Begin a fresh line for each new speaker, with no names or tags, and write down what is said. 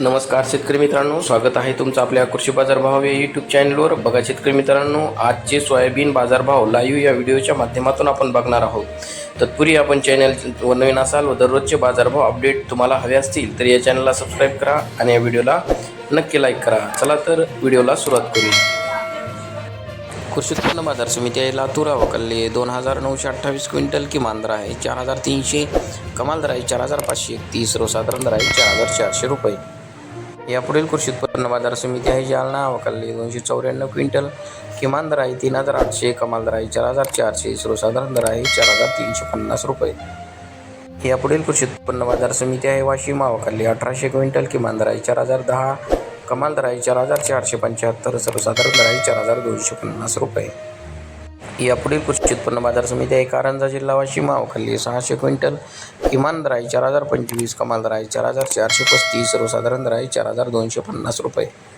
नमस्कार शेतकरी मित्रांनो स्वागत आहे तुमचं आपल्या कृषी बाजारभाव या यूट्यूब चॅनलवर बघा शेतकरी मित्रांनो आजचे सोयाबीन बाजारभाव लाईव्ह या व्हिडिओच्या माध्यमातून आपण बघणार आहोत. तत्पूर्वी आपण चॅनल व नवीन असाल व दररोजचे बाजारभाव अपडेट तुम्हाला हवे असतील तर या चॅनलला सबस्क्राईब करा आणि या व्हिडिओला नक्की लाईक करा. चला तर व्हिडिओला सुरुवात करूया कृषी उत्पन्न बाजार समिती आहे लातूर अवकल्ले दोन हजार नऊशे अठ्ठावीस क्विंटल किमान दर आहे. चार हजार तीनशे कमाल दर आहे. चार हजार पाचशे एकतीस सर्वसाधारण दर आहे. चार हजार चारशे रुपये. यापुढील कृषी उत्पन्न बाजार समिती आहे जालना अवकल्ले दोनशे चौऱ्याण्णव क्विंटल किमान दर आहे तीन हजार आठशे कमाल दर आहे चार हजार चारशे सर्वसाधारण दर आहे चार हजार तीनशे पन्नास रुपये. यापुढील कृषी उत्पन्न बाजार समिती आहे वाशिम अवकाली अठराशे क्विंटल किमान दर आहे चार हजार दहा कमाल दर आहे चार हजार चारशे पंच्याहत्तर सर्वसाधारण दर आहे चार हजार दोनशे पन्नास रुपये. यापुढील कृषी उत्पन्न बाजार समिती आहे. कारंजा जिल्हा वाशिम अवकाली सहाशे क्विंटल किमान दर आहे चार हजार पंचवीस कमाल दर चार हजार चारशे पस्तीस सर्वसाधारण दर आहे चार हजार दोनशे पन्नास रुपये.